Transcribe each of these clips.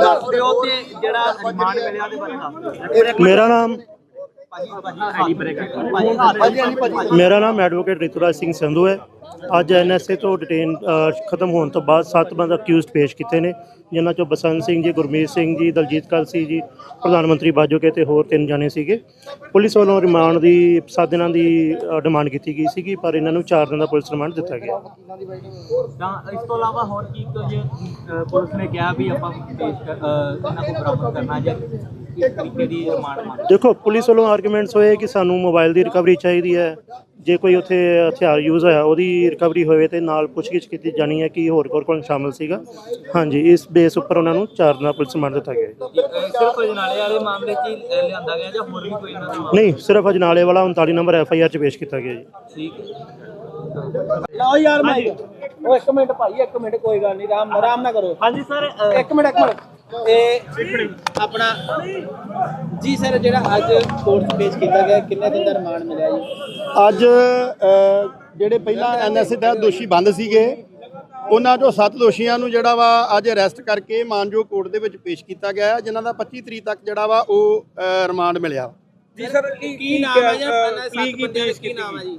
ਦੱਸ ਦਿਓ ਤੇ ਜਿਹੜਾ ਮਿਲਿਆ ਉਹਦੇ ਬਾਰੇ ਦੱਸ ਦਿਓ। ਮੇਰਾ ਨਾਮ ਮੇਰਾ ਨਾਮ ਐਡਵੋਕੇਟ ਰਿਤੂਰਾਜ ਸਿੰਘ ਸੰਧੂ ਹੈ। ਅੱਜ ਐਨਐਸਏ ਤੋਂ ਡਿਟੇਨ ਖਤਮ ਹੋਣ ਤੋਂ ਬਾਅਦ ਸੱਤ ਬੰਦ ਅਕਿਊਜ਼ਡ ਪੇਸ਼ ਕੀਤੇ ਨੇ, ਜਿਨ੍ਹਾਂ ਚੋਂ ਬਸੰਤ ਸਿੰਘ ਜੀ, ਗੁਰਮੀਤ ਸਿੰਘ ਜੀ, ਦਲਜੀਤ ਕਲਸੀ ਜੀ, ਪ੍ਰਧਾਨ ਮੰਤਰੀ ਬਾਜੋਕੇ ਤੇ ਹੋਰ ਤਿੰਨ ਜਾਣੇ ਸੀਗੇ। ਪੁਲਿਸ ਵੱਲੋਂ ਰਿਮਾਂਡ ਦੀ 7 ਦਿਨਾਂ ਦੀ ਡਿਮਾਂਡ ਕੀਤੀ ਗਈ ਸੀਗੀ, ਪਰ ਇਹਨਾਂ ਨੂੰ 4 ਦਿਨ ਦਾ ਪੁਲਿਸ ਰਿਮਾਂਡ ਦਿੱਤਾ ਗਿਆ। ਤਾਂ ਇਸ ਤੋਂ ਇਲਾਵਾ ਹੋਰ ਕੀ ਕੁਝ ਪੁਲਿਸ ਨੇ ਕਿਹਾ ਵੀ ਆਪਾਂ ਪੇਸ਼ ਇਹਨਾਂ ਨੂੰ ਬਰਾਮਦ ਕਰਨਾ ਜਾਂ ਦੇਖੋ ਪੁਲਿਸ ਵੱਲੋਂ ਆਰਗੂਮੈਂਟਸ ਹੋਏ ਕਿ ਸਾਨੂੰ ਮੋਬਾਈਲ ਦੀ ਰਿਕਵਰੀ ਚਾਹੀਦੀ ਹੈ। ਜੇ ਕੋਈ ਉੱਥੇ ਹਥਿਆਰ ਯੂਜ਼ ਹੋਇਆ ਉਹਦੀ ਰਿਕਵਰੀ ਹੋਵੇ ਤੇ ਨਾਲ ਪੁੱਛਗਿੱਛ ਕੀਤੀ ਜਾਣੀ ਹੈ ਕਿ ਹੋਰ ਕੋਰ ਕੋਲ ਸ਼ਾਮਲ ਸੀਗਾ। ਹਾਂਜੀ ਇਸ ਬੇਸ ਉੱਪਰ ਉਹਨਾਂ ਨੂੰ ਚਾਰ ਦਿਨਾਂ ਪੁਲਿਸ ਰਿਮਾਂਡ ਦਿੱਤਾ ਗਿਆ। ਸਿਰਫ ਅਜਨਾਲੇ ਵਾਲੇ ਮਾਮਲੇ 'ਚ ਲਿਆਂਦਾ ਗਿਆ ਜਾਂ ਹੋਰ ਵੀ ਕੋਈ ਇਹਨਾਂ ਦਾ? ਨਹੀਂ ਸਿਰਫ ਅਜਨਾਲੇ ਵਾਲਾ 39 ਨੰਬਰ ਐਫ ਆਈ ਆਰ ਚ ਪੇਸ਼ ਕੀਤਾ ਗਿਆ ਜੀ। ਠੀਕ ਹੈ। ਲਓ ਯਾਰ ਭਾਈ ਉਹ ਇੱਕ ਮਿੰਟ ਭਾਈ ਇੱਕ ਮਿੰਟ ਕੋਈ ਗੱਲ ਨਹੀਂ ਆਰਾਮ ਆਰਾਮ ਨਾ ਕਰੋ। ਹਾਂਜੀ ਸਰ ਇੱਕ ਮਿੰਟ ਇੱਕ ਮਿੰਟ। ਇਹ ਆਪਣਾ ਜੀ ਸਰ ਜਿਹੜਾ ਅੱਜ ਕੋਰਟ ਪੇਸ਼ ਕੀਤਾ ਗਿਆ ਕਿੰਨੇ ਦਿਨ ਦਾ ਰਿਮਾਂਡ ਮਿਲਿਆ ਜੀ? ਅੱਜ ਜਿਹੜੇ ਪਹਿਲਾਂ ਐਨਐਸਏ ਤਹਿਤ ਦੋਸ਼ੀ ਬੰਦ ਸੀਗੇ ਉਹਨਾਂ ਚੋਂ ਸੱਤ ਦੋਸ਼ੀਆਂ ਨੂੰ ਜਿਹੜਾ ਵਾ ਅੱਜ ਅਰੈਸਟ ਕਰਕੇ ਮਾਨਜੋ ਕੋਰਟ ਦੇ ਵਿੱਚ ਪੇਸ਼ ਕੀਤਾ ਗਿਆ ਜਿਨ੍ਹਾਂ ਦਾ 25 ਤਰੀਕ ਤੱਕ ਜਿਹੜਾ ਵਾ ਉਹ ਰਿਮਾਂਡ ਮਿਲਿਆ ਜੀ ਸਰ ਕੀ ਕੀ ਨਾਮ ਹੈ ਜੀ ਆਪਣਾ ਸੱਤ ਬੰਦਿਆਂ ਦਾ ਕੀ ਨਾਮ ਹੈ ਜੀ?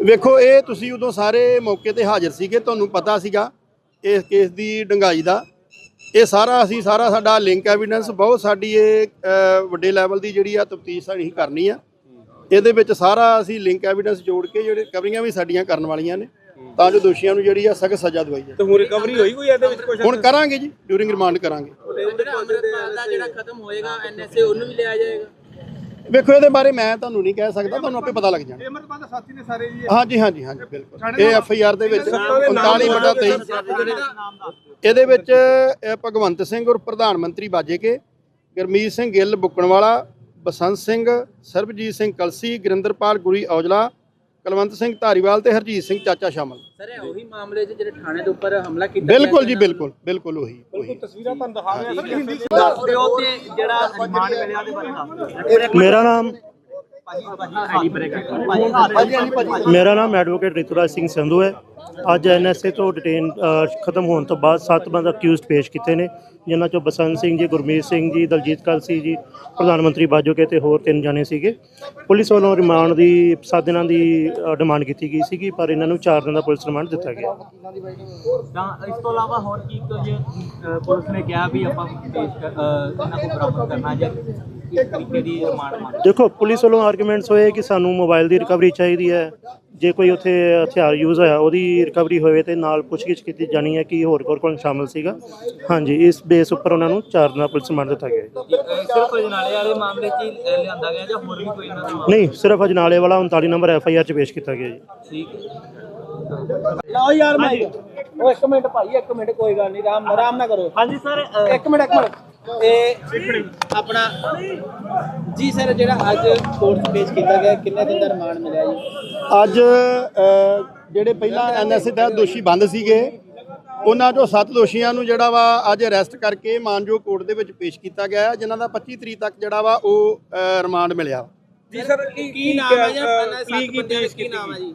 ਵੇਖੋ ਇਹ ਤੁਸੀਂ ਉਦੋਂ ਸਾਰੇ ਮੌਕੇ ਤੇ ਹਾਜ਼ਰ ਸੀਗੇ ਤੁਹਾਨੂੰ ਪਤਾ ਸੀਗਾ ਇਸ ਕੇਸ ਦੀ ਡੰਗਾਈ ਦਾ। ਇਹ ਸਾਰਾ ਅਸੀਂ ਸਾਰਾ ਸਾਡਾ ਲਿੰਕ ਐਵੀਡੈਂਸ ਬਹੁਤ ਸਾਡੀ ਇਹ ਵੱਡੇ ਲੈਵਲ ਦੀ ਜਿਹੜੀ ਆ ਤਫਤੀਸ਼ ਸਾਡੀ ਕਰਨੀ ਆ। ਇਹਦੇ ਵਿੱਚ ਸਾਰਾ ਅਸੀਂ ਲਿੰਕ ਐਵੀਡੈਂਸ ਜੋੜ ਕੇ ਜਿਹੜੇ ਕਵਰੀਆਂ ਵੀ ਸਾਡੀਆਂ ਕਰਨ ਵਾਲੀਆਂ ਨੇ ਤਾਂ ਜੋ ਦੋਸ਼ੀਆਂ ਨੂੰ ਜਿਹੜੀ ਆ ਸਖਤ ਸਜ਼ਾ ਦਵਾਈ ਜਾਵੇ। ਤੇ ਹੁਣ ਰਿਕਵਰੀ ਹੋਈ ਕੋਈ ਇਹਦੇ ਵਿੱਚ ਕੁਝ ਹੁਣ ਕਰਾਂਗੇ ਜੀ ਡਿਊਰਿੰਗ ਰਿਮਾਂਡ ਕਰਾਂਗੇ। ਜਿਹੜਾ ਖਤਮ ਹੋਏਗਾ ਐਨਐਸਏ ਉਹਨੂੰ ਵੀ ਲਿਆ ਜਾਏਗਾ। ਵੇਖੋ ਇਹਦੇ ਬਾਰੇ ਮੈਂ ਤੁਹਾਨੂੰ ਨਹੀਂ ਕਹਿ ਸਕਦਾ ਤੁਹਾਨੂੰ ਆਪੇ ਪਤਾ ਲੱਗ ਜਾਣਾ। ਅਮਰਪਾਲ ਦਾ ਸਾਥੀ ਨੇ ਸਾਰੇ ਜੀ ਹਾਂਜੀ ਹਾਂਜੀ ਹਾਂਜੀ ਬਿਲਕੁਲ। ਇਹ ਐਫ ਆਈ ਆਰ ਦੇ ਵਿੱਚ 39 ਬਟਾ 23 ਇਹਦੇ ਵਿੱਚ ਭਗਵੰਤ ਸਿੰਘ ਔਰ ਪ੍ਰਧਾਨ ਮੰਤਰੀ ਬਾਜੇਕੇ ਗੁਰਮੀਤ ਸਿੰਘ ਗਿੱਲ ਬੁੱਕਣਵਾਲਾ ਬਸੰਤ ਸਿੰਘ ਸਰਬਜੀਤ ਸਿੰਘ ਕਲਸੀ ਗੁਰਿੰਦਰਪਾਲ ਗੁਰੀ ਔਜਲਾ ਕੁਲਵੰਤ ਸਿੰਘ ਧਾਰੀਵਾਲ ਤੇ ਹਰਜੀਤ ਸਿੰਘ ਚਾਚਾ ਸ਼ਾਮਲ। ਸਰ ਇਹ ਉਹੀ ਮਾਮਲੇ 'ਚ ਜਿਹੜੇ ਥਾਣੇ ਦੇ ਉੱਪਰ ਹਮਲਾ ਕੀਤਾ ਬਿਲਕੁਲ ਜੀ? ਬਿਲਕੁਲ ਬਿਲਕੁਲ ਉਹੀ ਉਹੀ। ਤਸਵੀਰਾਂ ਤੁਹਾਨੂੰ ਦਿਖਾ ਰਹੇ ਹਾਂ। ਸਰ ਹਿੰਦੀ ਦੱਸ ਦਿਓ ਤੇ ਜਿਹੜਾ ਰਿਮਾਂਡ ਮਿਲਿਆ ਉਹਦੇ ਬਾਰੇ ਦੱਸ ਦਿਓ। ਮੇਰਾ ਨਾਮ ਮੇਰਾ ਨਾਮ ਐਡਵੋਕੇਟ ਰਿਤੂਰਾਜ ਸਿੰਘ ਸੰਧੂ ਹੈ। ਅੱਜ ਐਨਐਸਏ ਤੋਂ ਡਿਟੇਨ ਖਤਮ ਹੋਣ ਤੋਂ ਬਾਅਦ ਸੱਤ ਬੰਦ ਅਕਿਊਜ਼ਡ ਪੇਸ਼ ਕੀਤੇ ਨੇ ਜਿਨ੍ਹਾਂ ਚੋਂ ਬਸੰਤ ਸਿੰਘ ਜੀ ਗੁਰਮੀਤ ਸਿੰਘ ਜੀ ਦਲਜੀਤ ਕਲਸੀ ਜੀ ਪ੍ਰਧਾਨ ਮੰਤਰੀ ਬਾਜੋਕੇ ਤੇ ਹੋਰ ਤਿੰਨ ਜਾਣੇ ਸੀਗੇ। ਪੁਲਿਸ ਵੱਲੋਂ ਰਿਮਾਂਡ ਦੀ 7 ਦਿਨਾਂ ਦੀ ਡਿਮਾਂਡ ਕੀਤੀ ਗਈ ਸੀਗੀ ਪਰ ਇਹਨਾਂ ਨੂੰ 4 ਦਿਨ ਦਾ ਪੁਲਿਸ ਰਿਮਾਂਡ ਦਿੱਤਾ ਗਿਆ। ਤਾਂ ਇਸ ਤੋਂ ਇਲਾਵਾ ਹੋਰ ਕੀ ਕੁਝ ਅ, ਪੁਲਿਸ ਨੇ ਕਿਹਾ ਵੀ ਆਪਾਂ ਪੇਸ਼ ਕਰ- ਅ, ਇਹਨਾਂ ਨੂੰ ਬਰਾਮਦ ਕਰਨਾ ਜਾਂ ਦੇਖੋ ਪੁਲਿਸ ਵੱਲੋਂ ਆਰਗੂਮੈਂਟਸ ਹੋਏ ਕਿ ਸਾਨੂੰ ਮੋਬਾਈਲ ਦੀ ਰਿਕਵਰੀ ਚਾਹੀਦੀ ਹੈ। ਜੇ ਕੋਈ ਉੱਥੇ ਹਥਿਆਰ ਯੂਜ਼ ਹੋਇਆ ਉਹਦੀ ਰਿਕਵਰੀ ਹੋਵੇ ਤੇ ਨਾਲ ਪੁੱਛਗਿੱਛ ਕੀਤੀ ਜਾਣੀ ਹੈ ਕਿ ਹੋਰ ਕੋਰ ਕੋਲ ਸ਼ਾਮਲ ਸੀਗਾ। ਹਾਂਜੀ ਇਸ ਬੇਸ ਉੱਪਰ ਉਹਨਾਂ ਨੂੰ ਚਾਰ ਦਿਨਾਂ ਪੁਲਿਸ ਰਿਮਾਂਡ ਦਿੱਤਾ ਗਿਆ। ਸਿਰਫ ਅਜਨਾਲੇ ਵਾਲੇ ਮਾਮਲੇ 'ਚ ਲਿਆਂਦਾ ਗਿਆ ਜਾਂ ਹੋਰ ਵੀ ਕੋਈ ਇਹਨਾਂ ਦਾ? ਨਹੀਂ ਸਿਰਫ ਅਜਨਾਲੇ ਵਾਲਾ 39 ਨੰਬਰ ਐਫ ਆਈ ਆਰ ਚ ਪੇਸ਼ ਕੀਤਾ ਗਿਆ ਜੀ। ਠੀਕ ਲਓ ਯਾਰ ਭਾਈ ਉਹ ਇੱਕ ਮਿੰਟ ਭਾਈ ਇੱਕ ਮਿੰਟ ਕੋਈ ਗੱਲ ਨਹੀਂ ਆਰਾਮ ਆਰਾਮ ਨਾ ਕਰੋ। ਹਾਂਜੀ ਸਰ ਇੱਕ ਮਿੰਟ ਇੱਕ ਮਿੰਟ। ਇਹ ਆਪਣਾ ਜੀ ਸਰ ਜਿਹੜਾ ਅੱਜ ਕੋਰਟ ਪੇਸ਼ ਕੀਤਾ ਗਿਆ ਕਿੰਨੇ ਦਿਨ ਦਾ ਰਿਮਾਂਡ ਮਿਲਿਆ ਜੀ? ਅੱਜ ਜਿਹੜੇ ਪਹਿਲਾਂ ਐਨਐਸਏ ਤਹਿਤ ਦੋਸ਼ੀ ਬੰਦ ਸੀਗੇ ਉਹਨਾਂ ਚੋਂ ਸੱਤ ਦੋਸ਼ੀਆਂ ਨੂੰ ਜਿਹੜਾ ਵਾ ਅੱਜ ਅਰੈਸਟ ਕਰਕੇ ਮਾਨਜੋ ਕੋਰਟ ਦੇ ਵਿੱਚ ਪੇਸ਼ ਕੀਤਾ ਗਿਆ ਜਿਨ੍ਹਾਂ ਦਾ 25 ਤਰੀਕ ਤੱਕ ਜਿਹੜਾ ਵਾ ਉਹ ਰਿਮਾਂਡ ਮਿਲਿਆ। ਜੀ ਸਰ ਕੀ ਨਾਮ ਹੈ ਜੀ ਆਪਣਾ? ਸੱਤ ਬੰਦਿਆਂ ਦਾ ਕੀ ਨਾਮ ਹੈ ਜੀ?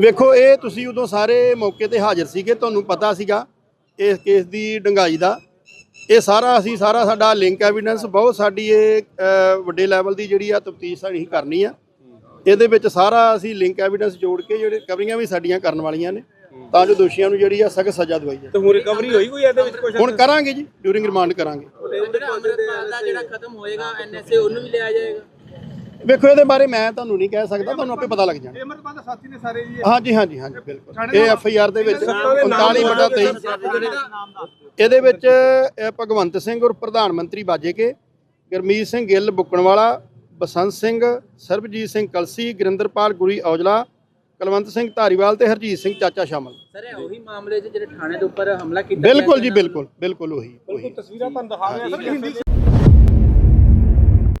ਵੇਖੋ ਇਹ ਤੁਸੀਂ ਉਦੋਂ ਸਾਰੇ ਮੌਕੇ ਤੇ ਹਾਜ਼ਰ ਸੀਗੇ ਤੁਹਾਨੂੰ ਪਤਾ ਸੀਗਾ ਇਸ ਕੇਸ ਦੀ ਡੰਗਾਈ ਦਾ। ਇਹ ਸਾਰਾ ਅਸੀਂ ਸਾਰਾ ਸਾਡਾ ਲਿੰਕ ਐਵੀਡੈਂਸ ਬਹੁਤ ਸਾਡੀ ਇਹ ਵੱਡੇ ਲੈਵਲ ਦੀ ਜਿਹੜੀ ਆ ਤਫਤੀਸ਼ ਸਾਡੀ ਕਰਨੀ ਆ। ਇਹਦੇ ਵਿੱਚ ਸਾਰਾ ਅਸੀਂ ਲਿੰਕ ਐਵੀਡੈਂਸ ਜੋੜ ਕੇ ਜਿਹੜੇ ਕਵਰੀਆਂ ਵੀ ਸਾਡੀਆਂ ਕਰਨ ਵਾਲੀਆਂ ਨੇ ਤਾਂ ਜੋ ਦੋਸ਼ੀਆਂ ਨੂੰ ਜਿਹੜੀ ਆ ਸਖਤ ਸਜ਼ਾ ਦਵਾਈ ਜਾਵੇ। ਤੇ ਹੁਣ ਰਿਕਵਰੀ ਹੋਈ ਕੋਈ ਇਹਦੇ ਵਿੱਚ ਕੁਝ ਹੁਣ ਕਰਾਂਗੇ ਜੀ ਡਿਊਰਿੰਗ ਰਿਮਾਂਡ ਕਰਾਂਗੇ। ਜਿਹੜਾ ਅੰਮ੍ਰਿਤਪਾਲ ਦਾ ਜਿਹੜਾ ਖਤਮ ਹੋਏਗਾ ਐਨਐਸਏ ਉਹਨੂੰ ਵੀ ਲਿਆ ਜਾਏਗਾ। ਵੇਖੋ ਇਹਦੇ ਬਾਰੇ ਮੈਂ ਤੁਹਾਨੂੰ ਨਹੀਂ ਕਹਿ ਸਕਦਾ ਤੁਹਾਨੂੰ ਆਪੇ ਪਤਾ ਲੱਗ ਜਾਣਾ। ਇਹ ਅਮਰਪਾਲ ਦੇ ਸਾਥੀ ਨੇ ਸਾਰੇ ਜੀ ਹਾਂਜੀ ਹਾਂਜੀ ਹਾਂਜੀ ਬਿਲਕੁਲ। ਇਹ ਐਫ ਆਈ ਆਰ ਦੇ ਵਿੱਚ 39 ਬਟਾ 23 ਇਹਦੇ ਵਿੱਚ ਭਗਵੰਤ ਸਿੰਘ ਔਰ ਪ੍ਰਧਾਨ ਮੰਤਰੀ ਬਾਜੇਕੇ ਗੁਰਮੀਤ ਸਿੰਘ ਗਿੱਲ ਬੁੱਕਣਵਾਲਾ ਬਸੰਤ ਸਿੰਘ ਸਰਬਜੀਤ ਸਿੰਘ ਕਲਸੀ ਗੁਰਿੰਦਰਪਾਲ ਗੁਰੀ ਔਜਲਾ ਕੁਲਵੰਤ ਸਿੰਘ ਧਾਰੀਵਾਲ ਤੇ ਹਰਜੀਤ ਸਿੰਘ ਚਾਚਾ ਸ਼ਾਮਲ। ਸਰ ਇਹ ਉਹੀ ਮਾਮਲੇ 'ਚ ਜਿਹੜੇ ਥਾਣੇ ਦੇ ਉੱਪਰ ਹਮਲਾ ਕੀਤਾ ਬਿਲਕੁਲ ਜੀ? ਬਿਲਕੁਲ ਬਿਲਕੁਲ ਉਹੀ ਉਹੀ। ਤਸਵੀਰਾਂ ਤੁਹਾਨੂੰ ਦਿਖਾ ਰਿਹਾ ਸਰ ਹਿੰਦੀ